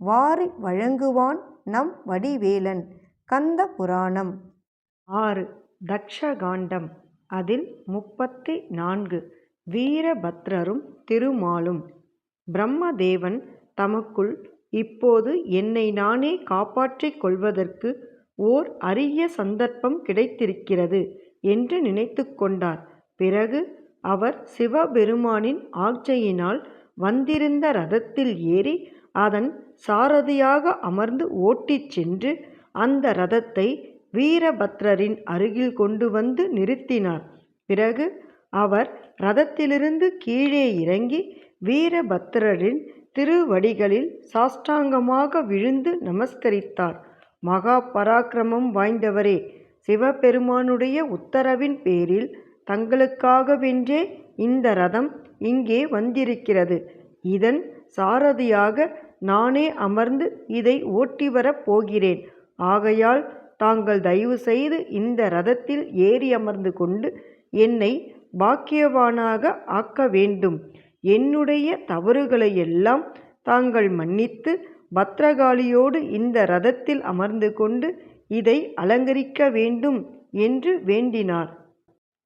வாரி வழங்குவான் நம் வடிவேலன். கந்த புராணம். ஆறு. தக்ஷகாண்டம். அதில் முப்பத்தி நான்கு. வீரபத்ரரும் திருமாலும். பிரம்மதேவன் தமக்குள் இப்போது என்னை நானே காப்பாற்றிக் கொள்வதற்கு ஓர் அரிய சந்தர்ப்பம் கிடைத்திருக்கிறது என்று நினைத்து கொண்டார். பிறகு அவர் சிவபெருமானின் ஆட்சையினால் வந்திருந்த ரதத்தில் ஏறி அதன் சாரதியாக அமர்ந்து ஓட்டிச் சென்று அந்த ரதத்தை வீரபத்ரரின் அருகில் கொண்டு வந்து நிறுத்தினார். பிறகு அவர் ரதத்திலிருந்து கீழே இறங்கி வீரபத்ரரின் திருவடிகளில் சாஷ்டாங்கமாக விழுந்து நமஸ்கரித்தார். மகா பராக்கிரமம் வாய்ந்தவரே சிவபெருமானுடைய உத்தரவின் பேரில் தங்களுக்காகவென்றே இந்த ரதம் இங்கே வந்திருக்கிறது. இதன் சாரதியாக நானே அமர்ந்து இதை ஓட்டி வரப் போகிறேன். ஆகையால் தாங்கள் தயவு செய்து இந்த ரதத்தில் ஏறி அமர்ந்து கொண்டு என்னை பாக்கியவானாக ஆக்க வேண்டும். என்னுடைய தவறுகளையெல்லாம் தாங்கள் மன்னித்து பத்ரகாளியோடு இந்த ரதத்தில் அமர்ந்து கொண்டு இதை அலங்கரிக்க வேண்டும் என்று வேண்டினார்.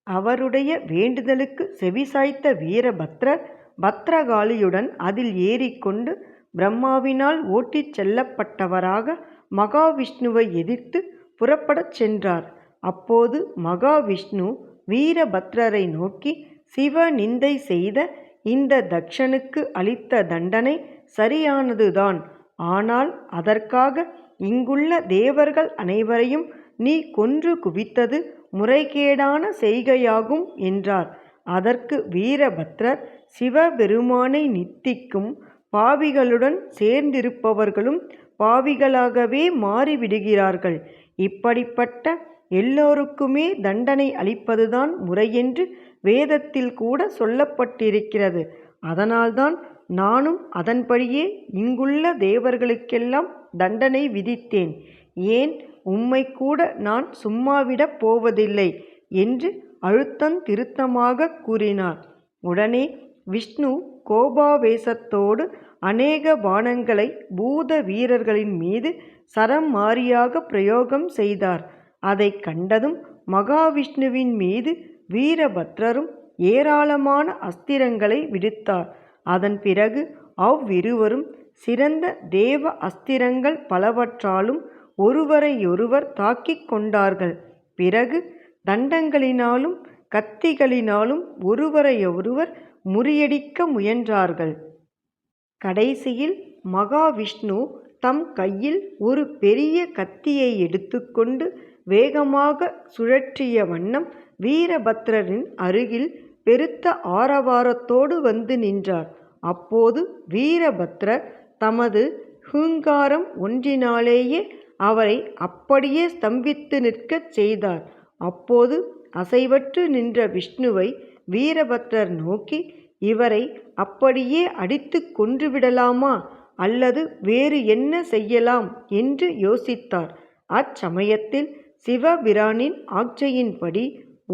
அவருடைய வேண்டுதலுக்கு செவிசாய்த்த வீரபத்ரர் பத்ரகாளியுடன் அதில் ஏறிக்கொண்டு பிரம்மாவினால் ஓட்டிச் செல்லப்பட்டவராக மகாவிஷ்ணுவை எதிர்த்து புறப்படச் சென்றார். அப்போது மகாவிஷ்ணு வீரபத்ரரை நோக்கி சிவ நிந்தை செய்த இந்த தக்ஷனுக்கு அளித்த தண்டனை சரியானதுதான். ஆனால் அதற்காக இங்குள்ள தேவர்கள் அனைவரையும் நீ கொன்று குவித்தது முறைகேடான செய்கையாகும் என்றார். அதற்கு வீரபத்ரர் சிவபெருமானை நித்திக்கும் பாவிகளுடன் சேர்ந்திருப்பவர்களும் பாவிகளாகவே மாறிவிடுகிறார்கள். இப்படிப்பட்ட எல்லோருக்குமே தண்டனை அளிப்பதுதான் முறையென்று வேதத்தில் கூட சொல்லப்பட்டிருக்கிறது. அதனால்தான் நானும் அதன்படியே இங்குள்ள தேவர்களுக்கெல்லாம் தண்டனை விதித்தேன். ஏன் உம்மை கூட நான் சும்மாவிடப் போவதில்லை? என்று அழுத்தம் திருத்தமாக கூறினார். உடனே விஷ்ணு கோபாவேசத்தோடு அநேக பானங்களை பூத வீரர்களின் மீது சரம் மாறியாக பிரயோகம் செய்தார். அதை கண்டதும் மகாவிஷ்ணுவின் மீது வீரபத்ரரும் ஏராளமான அஸ்திரங்களை விடுத்தார். அதன் பிறகு அவ்விருவரும் சிறந்த தேவ அஸ்திரங்கள் பலவற்றாலும் ஒருவரையொருவர் தாக்கிக் கொண்டார்கள். பிறகு தண்டங்களினாலும் கத்திகளினாலும் ஒருவரையொருவர் முறியடிக்க முயன்றார்கள். கடைசியில் மகாவிஷ்ணு தம் கையில் ஒரு பெரிய கத்தியை எடுத்துக்கொண்டு வேகமாக சுழற்றிய வண்ணம் வீரபத்ரரின் அருகில் பெருத்த ஆரவாரத்தோடு வந்து நின்றார். அப்போது வீரபத்ரர் தமது ஹூங்காரம் ஒன்றினாலேயே அவரை அப்படியே ஸ்தம்பித்து நிற்கச் செய்தார். அப்போது அசைவற்று நின்ற விஷ்ணுவை வீரபத்ரர் நோக்கி இவரை அப்படியே அடித்து கொன்றுவிடலாமா? அல்லது வேறு என்ன செய்யலாம்? என்று யோசித்தார். அச்சமயத்தில் சிவபிரானின் ஆட்சையின்படி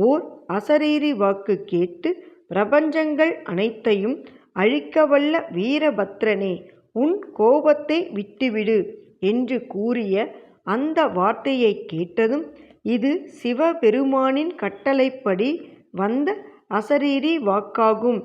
ஓர் அசரீரி வாக்கு கேட்டு பிரபஞ்சங்கள் அனைத்தையும் அழிக்கவல்ல வீரபத்ரனே உன் கோபத்தை விட்டுவிடு என்று கூறிய அந்த வார்த்தையை கேட்டதும் இது சிவபெருமானின் கட்டளைப்படி வந்த அசரீரி வாக்காகும்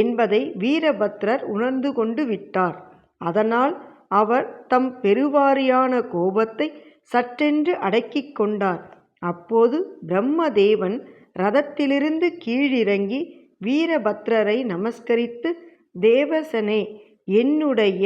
என்பதை வீரபத்ரர் உணர்ந்து கொண்டு விட்டார். அதனால் அவர் தம் பெருவாரியான கோபத்தை சற்றென்று அடக்கிக் கொண்டார். அப்போது பிரம்மதேவன் ரதத்திலிருந்து கீழிறங்கி வீரபத்ரரை நமஸ்கரித்து தேவசனே என்னுடைய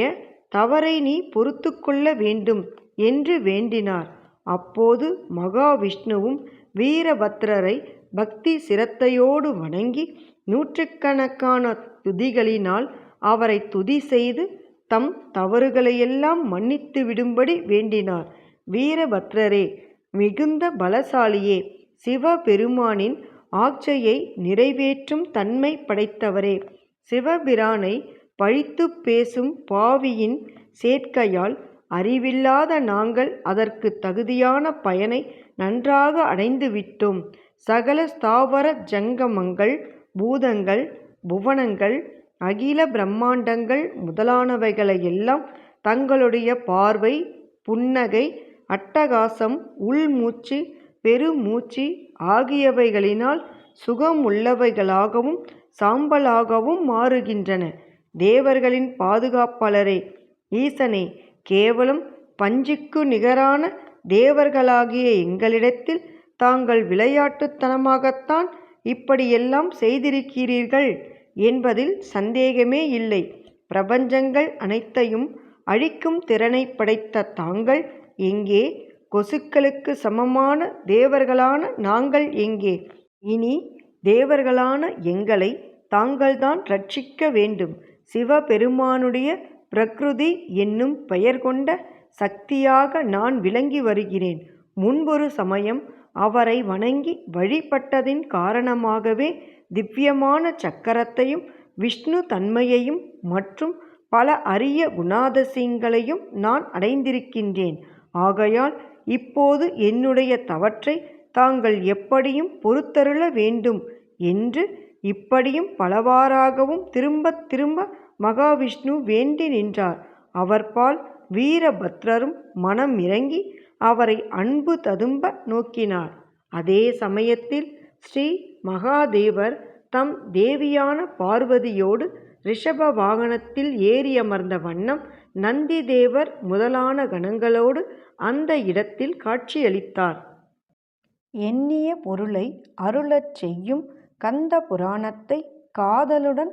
தவறை நீ பொறுத்து கொள்ள வேண்டும் என்று வேண்டினார். அப்போது மகாவிஷ்ணுவும் வீரபத்ரரை பக்தி சிரத்தையோடு வணங்கி நூற்றுக்கணக்கான துதிகளினால் அவரை துதி செய்து தம் தவறுகளையெல்லாம் மன்னித்து விடும்படி வேண்டினார். வீரபத்ரரே மிகுந்த பலசாலியே சிவபெருமானின் ஆட்சையை நிறைவேற்றும் தன்மை படைத்தவரே சிவபிரானை பழித்துப் பேசும் பாவியின் சேர்க்கையால் அறிவில்லாத நாங்கள் அதற்கு தகுதியான பயனை நன்றாக அடைந்து விட்டோம். சகல ஸ்தாவர ஜங்கமங்கள் பூதங்கள் புவனங்கள் அகில பிரம்மாண்டங்கள் முதலானவைகளையெல்லாம் தங்களுடைய பார்வை புன்னகை அட்டகாசம் உள்மூச்சு பெருமூச்சு ஆகியவைகளினால் சுகமுள்ளவைகளாகவும் சாம்பலாகவும் மாறுகின்றன. தேவர்களின் பாதுகாப்பாளரே ஈசனே கேவலம் பஞ்சுக்கு நிகரான தேவர்களாகிய எங்களிடத்தில் தாங்கள் விளையாட்டுத்தனமாகத்தான் இப்படியெல்லாம் செய்திருக்கிறீர்கள் என்பதில் சந்தேகமே இல்லை. பிரபஞ்சங்கள் அனைத்தையும் அழிக்கும் திறனை படைத்த தாங்கள் எங்கே? கொசுக்களுக்கு சமமான தேவர்களான நாங்கள் எங்கே? இனி தேவர்களான எங்களை தாங்கள்தான் ரட்சிக்க வேண்டும். சிவபெருமானுடைய பிரக்ருதி என்னும் பெயர் கொண்ட சக்தியாக நான் விளங்கி வருகிறேன். முன்பொரு சமயம் அவரை வணங்கி வழிபட்டதின் காரணமாகவே திவ்யமான சக்கரத்தையும் விஷ்ணு தன்மையையும் மற்றும் பல அரிய குணாதசியங்களையும் நான் அடைந்திருக்கின்றேன். ஆகையால் இப்போது என்னுடைய தவற்றை தாங்கள் எப்படியும் பொறுத்தருள வேண்டும் என்று இப்படியும் பலவாறாகவும் திரும்ப திரும்ப மகாவிஷ்ணு வேண்டி நின்றார். அவர்பால் வீரபத்ரரும் மனம் இறங்கி அவரை அன்பு ததும்ப நோக்கினார். அதே சமயத்தில் ஸ்ரீ மகாதேவர் தம் தேவியான பார்வதியோடு ரிஷப வாகனத்தில் ஏறியமர்ந்த வண்ணம் நந்தி தேவர் முதலான கணங்களோடு அந்த இடத்தில் காட்சியளித்தார். எண்ணிய பொருளை அருளச் செய்யும் கந்த புராணத்தை காதலுடன்